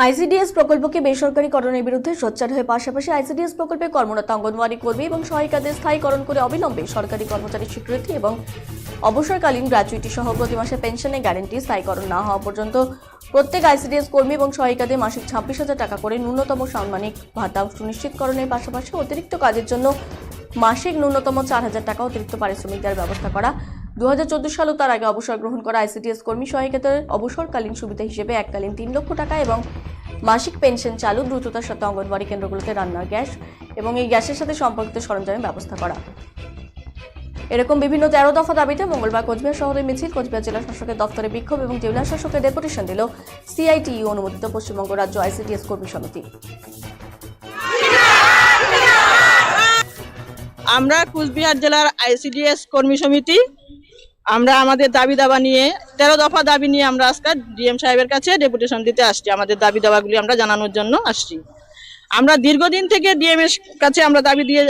ICDS প্রকল্পকে বেসরকারীকরণের বিরুদ্ধে সোচ্চার হয়ে পাশাপাশি আইসিডিএস প্রকল্পে কর্মরত অঙ্গনওয়াড়ি কর্মী এবং সহায়িকাদের স্থায়ীকরণ করে অবিলম্বে সরকারি কর্মচারীর স্বীকৃতি এবং অবসরকালীন গ্র্যাচুইটি সহ প্রতি মাসে পেনশনের গ্যারেন্টি স্থায়ীকরণ না হওয়া পর্যন্ত প্রত্যেক আইসিডিএস কর্মী এবং সহায়িকাদের মাসিক ছাব্বিশ হাজার টাকা করে ন্যূনতম সাম্মানিক ভাতা সুনিশ্চিতকরণের পাশাপাশি অতিরিক্ত কাজের জন্য মাসিক ন্যূনতম চার হাজার টাকা অতিরিক্ত পারিশ্রমিক দেওয়ার ব্যবস্থা করা দু সালেও তার আগে অবসর গ্রহণ করা আইসিডিএস কর্মী সহায়িকাদের অবসরকালীন সুবিধা হিসেবে এককালীন তিন লক্ষ টাকা এবং মাসিক পেনশন চালু দ্রুততার সাথে অঙ্গনবাড়ি কেন্দ্রগুলোতে রান্নার গ্যাস এবং এই গ্যাসের সাথে সম্পর্কিত সরঞ্জামের ব্যবস্থা করা। এরকম বিভিন্ন তেরো দফা দাবিতে মঙ্গলবার কোচবিহার শহরে মিছিল কোচবিহার জেলা শাসকের দপ্তরে বিক্ষোভ এবং জেলা শাসকের ডেপুটেশন দিল সিআইটিইউ অনুমোদিত পশ্চিমবঙ্গ রাজ্য আইসিডিএস কর্মী সমিতি। আমরা কুচবিহার জেলার আইসিডিএস কর্মী সমিতি আমরা আমাদের দাবি দাবা নিয়ে, তেরো দফা দাবি নিয়ে আমরা আজকে ডিএম সাহেবের কাছে ডেপুটেশন দিতে আসছি। আমাদের দাবি দাবাগুলি আমরা জানানোর জন্য আসছি। আমরা দীর্ঘদিন থেকে ডিএম এর কাছে আমরা দাবি দিয়ে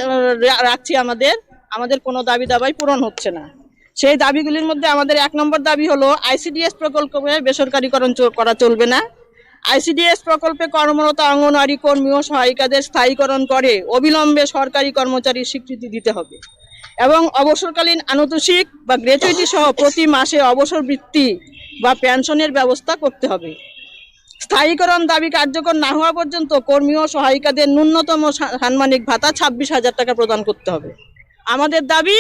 রাখছি আমাদের। আমাদের কোনো দাবি দাবাই পূরণ হচ্ছে না। সেই দাবিগুলির মধ্যে আমাদের এক নম্বর দাবি হলো আইসিডিএস প্রকল্পে বেসরকারীকরণ করা চলবে না। আইসিডিএস প্রকল্পে কর্মরত অঙ্গনওয়াড়ি কর্মী ও সহায়িকাদের স্থায়ীকরণ করে, অবিলম্বে সরকারি কর্মচারীর স্বীকৃতি দিতে হবে। এবং অবসরকালীন আনুতোষিক বা গ্র্যাচুইটি সহ প্রতি মাসে অবসর বৃত্তি বা পেনশনের ব্যবস্থা করতে হবে। স্থায়ীকরণ দাবি কার্যকর না হওয়া পর্যন্ত কর্মী ও সহায়িকাদের ন্যূনতম সাম্মানিক ভাতা ছাব্বিশ হাজার টাকা প্রদান করতে হবে। আমাদের দাবি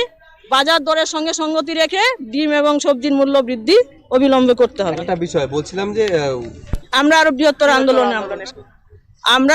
বাজার দরের সঙ্গে সঙ্গতি রেখে ডিম এবং সবজির মূল্য বৃদ্ধি অবিলম্বে করতে হবে। একটা বিষয় বলছিলাম যে আমরা আরও বৃহত্তর আন্দোলনে আমরা।